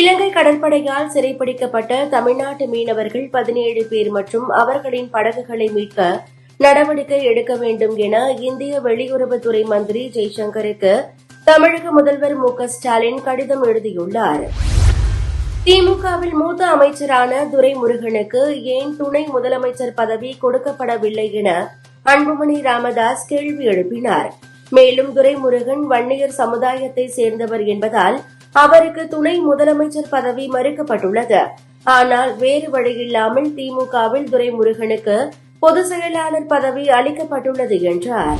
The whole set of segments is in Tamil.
இலங்கை கடற்படையால் சிறைப்பிடிக்கப்பட்ட தமிழ்நாட்டு மீனவர்கள் பதினேழு பேர் மற்றும் அவர்களின் படகுகளை மீட்க நடவடிக்கை எடுக்க வேண்டும் என இந்திய வெளியுறவுத்துறை மந்திரி ஜெய்சங்கருக்கு தமிழக முதல்வர் மு க ஸ்டாலின் கடிதம் எழுதியுள்ளார். திமுகவில் மூத்த அமைச்சரான துரைமுருகனுக்கு ஏன் துணை முதலமைச்சர் பதவி கொடுக்கப்படவில்லை என அன்புமணி ராமதாஸ் கேள்வி எழுப்பினார். மேலும் துரைமுருகன் வன்னியர் சமுதாயத்தை சேர்ந்தவர் என்பதால் அவருக்கு துணை முதலமைச்சர் பதவி மறுக்கப்பட்டுள்ளது. ஆனால் வேறு வழியில்லாமல் திமுகவில் துரைமுருகனுக்கு பொதுச் செயலாளர் பதவி அளிக்கப்பட்டுள்ளது என்றார்.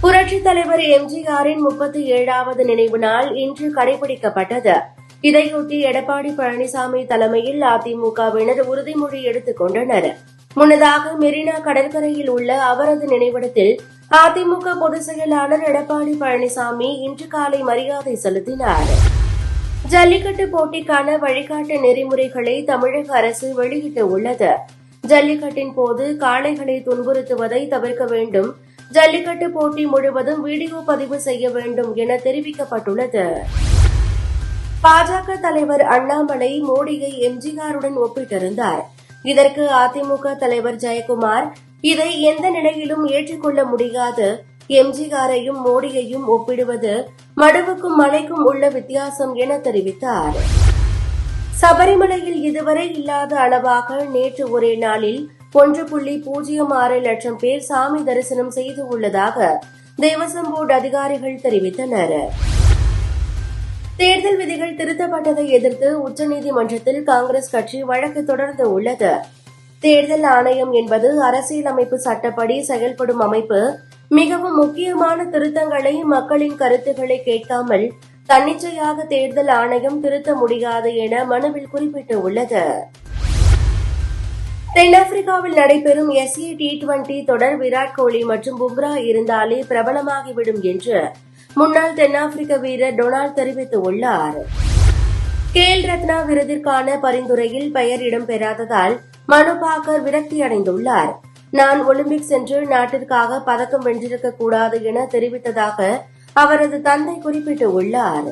புரட்சித் தலைவர் எம்ஜிஆரின் முப்பத்தி ஏழாவது நினைவு நாள் இன்று கடைபிடிக்கப்பட்டது. இதையொட்டி எடப்பாடி பழனிசாமி தலைமையில் அதிமுகவினர் உறுதிமொழி எடுத்துக் கொண்டனர். முன்னதாக மெரினா கடற்கரையில் உள்ள அவரது நினைவிடத்தில் அதிமுக பொதுச் செயலாளர் எடப்பாடி பழனிசாமி இன்று காலை மரியாதை செலுத்தினார். ஜல்லிக்கட்டு போட்டிக்கான வழிகாட்டு நெறிமுறைகளை தமிழக அரசு வெளியிட்டுள்ளது. ஜல்லிக்கட்டின் போது காளைகளை துன்புறுத்துவதை தவிர்க்க வேண்டும். ஜல்லிக்கட்டு போட்டி முழுவதும் வீடியோ பதிவு செய்ய வேண்டும் என தெரிவிக்கப்பட்டுள்ளது. பாஜக தலைவர் அண்ணாமலை மோடியை எம்ஜிஆருடன் ஒப்பிட்டிருந்தார். இதற்கு அதிமுக தலைவர் ஜெயக்குமார் இதை எந்த நிலையிலும் ஏற்றுக்கொள்ள முடியாது. எம்ஜிஆரையும் மோடியையும் ஒப்பிடுவது மடுவுக்கும் மலைக்கும் உள்ள வித்தியாசம் என தெரிவித்தார். சபரிமலையில் இதுவரை இல்லாத அளவாக நேற்று ஒரே நாளில் ஒன்று புள்ளி பூஜ்ஜியம் ஆறு லட்சம் பேர் சாமி தரிசனம் செய்து உள்ளதாக தேவசம் போர்டு அதிகாரிகள் தெரிவித்தனர். தேர்தல் விதிகள் திருத்தப்பட்டதை எதிர்த்து உச்சநீதிமன்றத்தில் காங்கிரஸ் கட்சி வழக்கு தொடர்ந்து உள்ளது. தேர்தல் ஆணையம் என்பது அரசியலமைப்பு சட்டப்படி செயல்படும் அமைப்பு. மிகவும் முக்கியமான திருத்தங்களை மக்களின் கருத்துக்களை கேட்காமல் தன்னிச்சையாக தேர்தல் ஆணையம் திருத்த முடியாது என மனுவில் குறிப்பிட்டுள்ளது. தென்னாப்பிரிக்காவில் நடைபெறும் எஸ்ஏ டி டுவெண்டி தொடர் விராட் கோலி மற்றும் பும்ரா இருந்தாலே பிரபலமாகிவிடும் என்று முன்னாள் தென்னாப்பிரிக்க வீரர் டொனால்ட் தெரிவித்துள்ளார். கேல் ரத்னா விருதிற்கான பரிந்துரையில் பெயர் இடம்பெறாததால் மனுபாகர் விரக்தியடைந்துள்ளார் நான் ஒலிம்பிக் சென்று நாட்டிற்காக பதக்கம் வென்றிருக்க கூடாது என தெரிவித்ததாக அவரது தந்தை குறிப்பிட்டுள்ளார்.